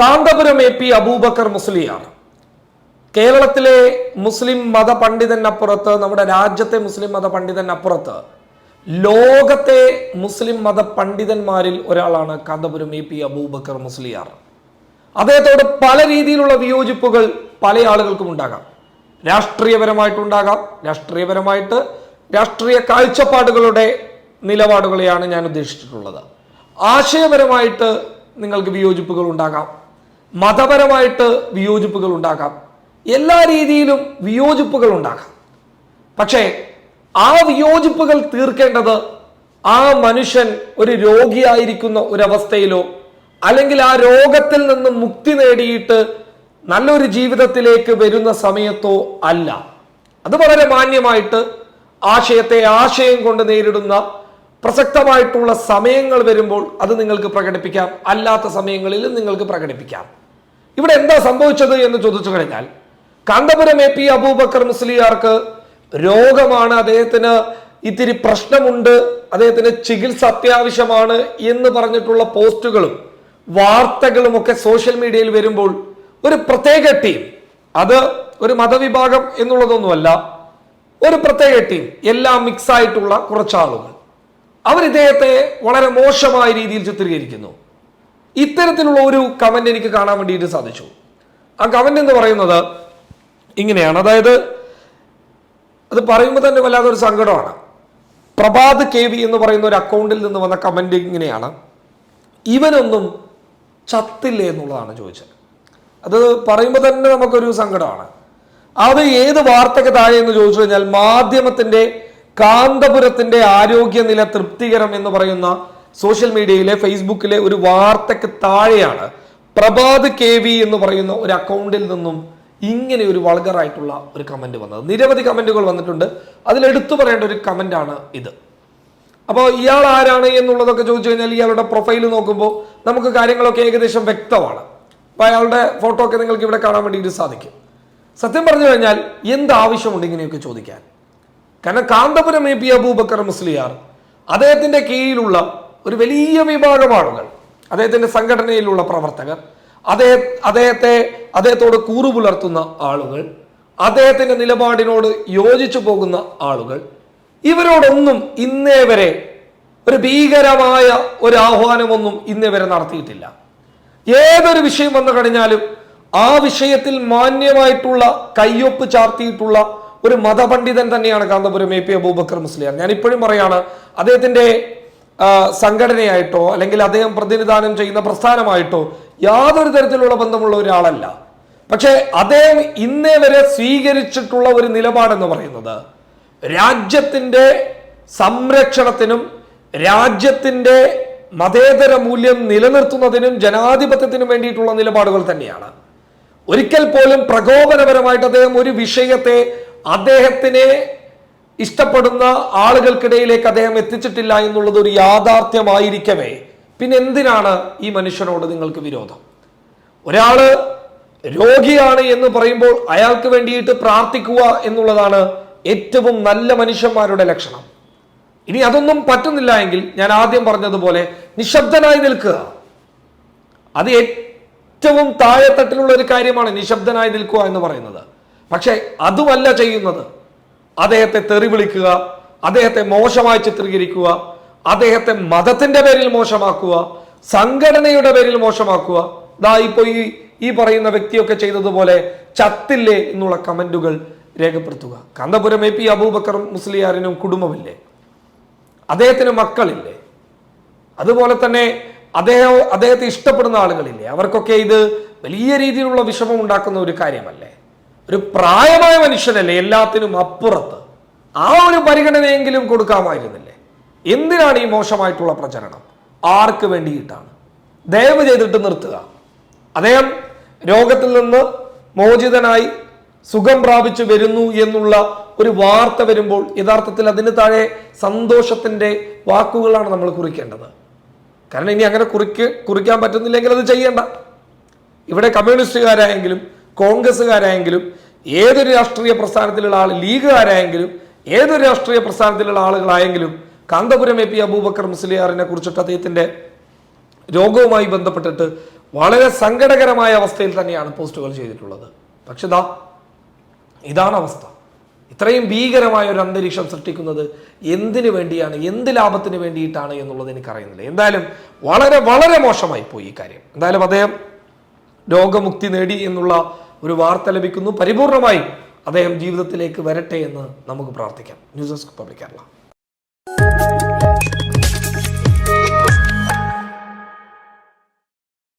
Kanthapuram A P Abubakar മുസ്ലിയാണ്. കേരളത്തിലെ മുസ്ലിം മത പണ്ഡിതനപ്പുറത്ത് നമ്മുടെ രാജ്യത്തെ മുസ്ലിം മത പണ്ഡിതനപ്പുറത്ത് ലോകത്തെ മുസ്ലിം മത പണ്ഡിതന്മാരിൽ ഒരാളാണ് കാന്തപുരം എ പി അബൂബക്കർ മുസ്ലിയാർ. അദ്ദേഹത്തോട് പല രീതിയിലുള്ള വിയോജിപ്പുകൾ പല ആളുകൾക്കും ഉണ്ടാകാം. രാഷ്ട്രീയപരമായിട്ടുണ്ടാകാം. രാഷ്ട്രീയപരമായിട്ട് രാഷ്ട്രീയ കാഴ്ചപ്പാടുകളുടെ നിലപാടുകളെയാണ് ഞാൻ ഉദ്ദേശിച്ചിട്ടുള്ളത്. ആശയപരമായിട്ട് നിങ്ങൾക്ക് വിയോജിപ്പുകൾ ഉണ്ടാകാം. മതപരമായിട്ട് വിയോജിപ്പുകൾ ഉണ്ടാകാം എല്ലാ രീതിയിലും വിയോജിപ്പുകൾ ഉണ്ടാകാം പക്ഷേ ആ വിയോജിപ്പുകൾ തീർക്കേണ്ടത് ആ മനുഷ്യൻ ഒരു രോഗിയായിരിക്കുന്ന ഒരവസ്ഥയിലോ അല്ലെങ്കിൽ ആ രോഗത്തിൽ നിന്ന് മുക്തി നേടിയിട്ട് നല്ലൊരു ജീവിതത്തിലേക്ക് വരുന്ന സമയത്തോ അല്ല. അത് വളരെ മാന്യമായിട്ട് ആശയത്തെ ആശയം കൊണ്ട് നേരിടുന്ന പ്രസക്തമായിട്ടുള്ള സമയങ്ങൾ വരുമ്പോൾ അത് നിങ്ങൾക്ക് പ്രകടിപ്പിക്കാം. അല്ലാത്ത സമയങ്ങളിലും നിങ്ങൾക്ക് പ്രകടിപ്പിക്കാം. ഇവിടെ എന്താ സംഭവിച്ചത് എന്ന് ചോദിച്ചു കഴിഞ്ഞാൽ കാന്തപുരം എ പി അബൂബക്കർ മുസ്ലിയാർക്ക് രോഗമാണ് അദ്ദേഹത്തിന് ഇത്തിരി പ്രശ്നമുണ്ട് അദ്ദേഹത്തിന് ചികിത്സ അത്യാവശ്യമാണ് എന്ന് പറഞ്ഞിട്ടുള്ള പോസ്റ്റുകളും വാർത്തകളും ഒക്കെ സോഷ്യൽ മീഡിയയിൽ വരുമ്പോൾ ഒരു പ്രത്യേക ടീം അത് ഒരു മതവിഭാഗം എന്നുള്ളതൊന്നുമല്ല ഒരു പ്രത്യേക ടീം എല്ലാം മിക്സ് ആയിട്ടുള്ള കുറച്ച് ആളുകൾ അവർ ഇദ്ദേഹത്തെ വളരെ മോശമായ രീതിയിൽ ചിത്രീകരിക്കുന്നു. ഇത്തരത്തിലുള്ള ഒരു കമന്റ് എനിക്ക് കാണാൻ വേണ്ടിയിട്ട് സാധിച്ചു. ആ കമന്റ് എന്ന് പറയുന്നത് ഇങ്ങനെയാണ്. അതായത് അത് പറയുമ്പോൾ തന്നെ വല്ലാതെ ഒരു സങ്കടമാണ്. പ്രഭാത് കെ വി എന്ന് പറയുന്ന ഒരു അക്കൗണ്ടിൽ നിന്ന് വന്ന കമന്റ് ഇങ്ങനെയാണ്. ഇവനൊന്നും ചത്തില്ലേ എന്നുള്ളതാണ് ചോദിച്ചത്. അത് പറയുമ്പോൾ തന്നെ നമുക്കൊരു സങ്കടമാണ്. അത് ഏത് വാർത്തക്ക് താഴെ എന്ന് ചോദിച്ചു കഴിഞ്ഞാൽ മാധ്യമത്തിന്റെ കാന്തപുരത്തിന്റെ ആരോഗ്യനില തൃപ്തികരം എന്ന് പറയുന്ന സോഷ്യൽ മീഡിയയിലെ ഫേസ്ബുക്കിലെ ഒരു വാർത്തയ്ക്ക് താഴെയാണ് പ്രഭാത് കെ വി എന്ന് പറയുന്ന ഒരു അക്കൗണ്ടിൽ നിന്നും ഇങ്ങനെ ഒരു വൾഗറായിട്ടുള്ള ഒരു കമന്റ് വന്നത്. നിരവധി കമന്റുകൾ വന്നിട്ടുണ്ട്. അതിൽ എടുത്തു പറയേണ്ട ഒരു കമന്റാണ് ഇത്. അപ്പോൾ ഇയാൾ ആരാണ് എന്നുള്ളതൊക്കെ ചോദിച്ചു കഴിഞ്ഞാൽ ഇയാളുടെ പ്രൊഫൈൽ നോക്കുമ്പോൾ നമുക്ക് കാര്യങ്ങളൊക്കെ ഏകദേശം വ്യക്തമാണ്. അപ്പോൾ അയാളുടെ ഫോട്ടോ ഒക്കെ നിങ്ങൾക്ക് ഇവിടെ കാണാൻ വേണ്ടിയിട്ട് സാധിക്കും. സത്യം പറഞ്ഞു കഴിഞ്ഞാൽ എന്ത് ആവശ്യമുണ്ട് ഇങ്ങനെയൊക്കെ ചോദിക്കാൻ? കാരണം കാന്തപുരം എ പി അബൂബക്കർ മുസ്ലിയാർ അദ്ദേഹത്തിന്റെ കീഴിലുള്ള ഒരു വലിയ വിഭാഗം ആളുകൾ അദ്ദേഹത്തിന്റെ സംഘടനയിലുള്ള പ്രവർത്തകർ അദ്ദേഹ അദ്ദേഹത്തെ അദ്ദേഹത്തോട് കൂറു പുലർത്തുന്ന ആളുകൾ അദ്ദേഹത്തിന്റെ നിലപാടിനോട് യോജിച്ചു പോകുന്ന ആളുകൾ ഇവരോടൊന്നും ഇന്നേ വരെ ഒരു ഭീകരമായ ഒരു ആഹ്വാനമൊന്നും ഇന്നേ വരെ നടത്തിയിട്ടില്ല. ഏതൊരു വിഷയം വന്നു കഴിഞ്ഞാലും ആ വിഷയത്തിൽ മാന്യമായിട്ടുള്ള കയ്യൊപ്പ് ചാർത്തിയിട്ടുള്ള ഒരു മതപണ്ഡിതൻ തന്നെയാണ് കാന്തപുരം എ പി അബൂബക്കർ മുസ്ലിയാർ. ഞാൻ ഇപ്പോഴും പറയാണ് അദ്ദേഹത്തിന്റെ സംഘടനയായിട്ടോ അല്ലെങ്കിൽ അദ്ദേഹം പ്രതിനിധാനം ചെയ്യുന്ന പ്രസ്ഥാനമായിട്ടോ യാതൊരു തരത്തിലുള്ള ബന്ധമുള്ള ഒരാളല്ല. പക്ഷേ അദ്ദേഹം ഇന്നേ വരെ സ്വീകരിച്ചിട്ടുള്ള ഒരു നിലപാടെന്ന് പറയുന്നത് രാജ്യത്തിന്റെ സംരക്ഷണത്തിനും രാജ്യത്തിന്റെ മതേതര മൂല്യം നിലനിർത്തുന്നതിനും ജനാധിപത്യത്തിനും വേണ്ടിയിട്ടുള്ള നിലപാടുകൾ തന്നെയാണ്. ഒരിക്കൽ പോലും പ്രകോപനപരമായിട്ട് അദ്ദേഹം ഒരു വിഷയത്തെ അദ്ദേഹത്തിനെ ഇഷ്ടപ്പെടുന്ന ആളുകൾക്കിടയിലേക്ക് അദ്ദേഹം എത്തിച്ചിട്ടില്ല എന്നുള്ളത് ഒരു യാഥാർത്ഥ്യമായിരിക്കവേ. പിന്നെ എന്തിനാണ് ഈ മനുഷ്യനോട് നിങ്ങൾക്ക് വിരോധം? ഒരാൾ രോഗിയാണ് എന്ന് പറയുമ്പോൾ അയാൾക്ക് വേണ്ടിയിട്ട് പ്രാർത്ഥിക്കുക എന്നുള്ളതാണ് ഏറ്റവും നല്ല മനുഷ്യന്മാരുടെ ലക്ഷണം. ഇനി അതൊന്നും പറ്റുന്നില്ല എങ്കിൽ ഞാൻ ആദ്യം പറഞ്ഞതുപോലെ നിശബ്ദനായി നിൽക്കുക. അത് ഏറ്റവും താഴെത്തട്ടിലുള്ള ഒരു കാര്യമാണ് നിശബ്ദനായി നിൽക്കുക എന്ന് പറയുന്നത്. പക്ഷേ അതുമല്ല ചെയ്യുന്നത്. അദ്ദേഹത്തെ തെറി വിളിക്കുക അദ്ദേഹത്തെ മോശമായി ചിത്രീകരിക്കുക അദ്ദേഹത്തെ മതത്തിന്റെ പേരിൽ മോശമാക്കുക സംഘടനയുടെ പേരിൽ മോശമാക്കുക. ദാ ഇപ്പൊ ഈ ഈ പറയുന്ന വ്യക്തിയൊക്കെ ചെയ്തതുപോലെ ചത്തില്ലേ എന്നുള്ള കമന്റുകൾ രേഖപ്പെടുത്തുക. കാന്തപുരം എ പി അബൂബക്കർ മുസ്ലിയാറിനും കുടുംബമില്ലേ? അദ്ദേഹത്തിന് മക്കളില്ലേ? അതുപോലെ തന്നെ അദ്ദേഹം അദ്ദേഹത്തെ ഇഷ്ടപ്പെടുന്ന ആളുകളില്ലേ? അവർക്കൊക്കെ ഇത് വലിയ രീതിയിലുള്ള വിഷമം ഉണ്ടാക്കുന്ന ഒരു കാര്യമല്ലേ? ഒരു പ്രായമായ മനുഷ്യനല്ലേ എല്ലാത്തിനും അപ്പുറത്ത്. ആ ഒരു പരിഗണനയെങ്കിലും കൊടുക്കാമായിരുന്നില്ലേ? എന്തിനാണ് ഈ മോശമായിട്ടുള്ള പ്രചരണം? ആർക്ക് വേണ്ടിയിട്ടാണ്? ദയവ് ചെയ്തിട്ട് നിർത്തുക. അദ്ദേഹം രോഗത്തിൽ നിന്ന് മോചിതനായി സുഖം പ്രാപിച്ചു വരുന്നു എന്നുള്ള ഒരു വാർത്ത വരുമ്പോൾ യഥാർത്ഥത്തിൽ അതിന് താഴെ സന്തോഷത്തിന്റെ വാക്കുകളാണ് നമ്മൾ കുറിക്കേണ്ടത്. കാരണം ഇനി അങ്ങനെ കുറിക്ക് കുറിക്കാൻ പറ്റുന്നില്ലെങ്കിൽ അത് ചെയ്യേണ്ട. ഇവിടെ കമ്മ്യൂണിസ്റ്റുകാരായെങ്കിലും കോൺഗ്രസ്സുകാരായെങ്കിലും ഏതൊരു രാഷ്ട്രീയ പ്രസ്ഥാനത്തിലുള്ള ആൾ ലീഗുകാരായെങ്കിലും ഏതൊരു രാഷ്ട്രീയ പ്രസ്ഥാനത്തിലുള്ള ആളുകളായെങ്കിലും കാന്തപുരം എ പി അബൂബക്കർ മുസ്ലിയാറിനെ കുറിച്ചിട്ട് അദ്ദേഹത്തിന്റെ രോഗവുമായി ബന്ധപ്പെട്ടിട്ട് വളരെ സങ്കടകരമായ അവസ്ഥയിൽ തന്നെയാണ് പോസ്റ്റുകൾ ചെയ്തിട്ടുള്ളത്. പക്ഷെ ദാ ഇതാണ് അവസ്ഥ. ഇത്രയും ഭീകരമായ ഒരു അന്തരീക്ഷം സൃഷ്ടിക്കുന്നത് എന്തിനു വേണ്ടിയാണ് എന്ത് ലാഭത്തിന് വേണ്ടിയിട്ടാണ് എന്നുള്ളത് എനിക്കറിയുന്നില്ല. എന്തായാലും വളരെ വളരെ മോശമായി പോയി ഈ കാര്യം. എന്തായാലും അദ്ദേഹം രോഗമുക്തി നേടി എന്നുള്ള ഒരു വാർത്ത ലഭിക്കുന്നു. പരിപൂർണമായി അദ്ദേഹം ജീവിതത്തിലേക്ക് വരട്ടെ എന്ന് നമുക്ക് പ്രാർത്ഥിക്കാം. News desk public Kerala.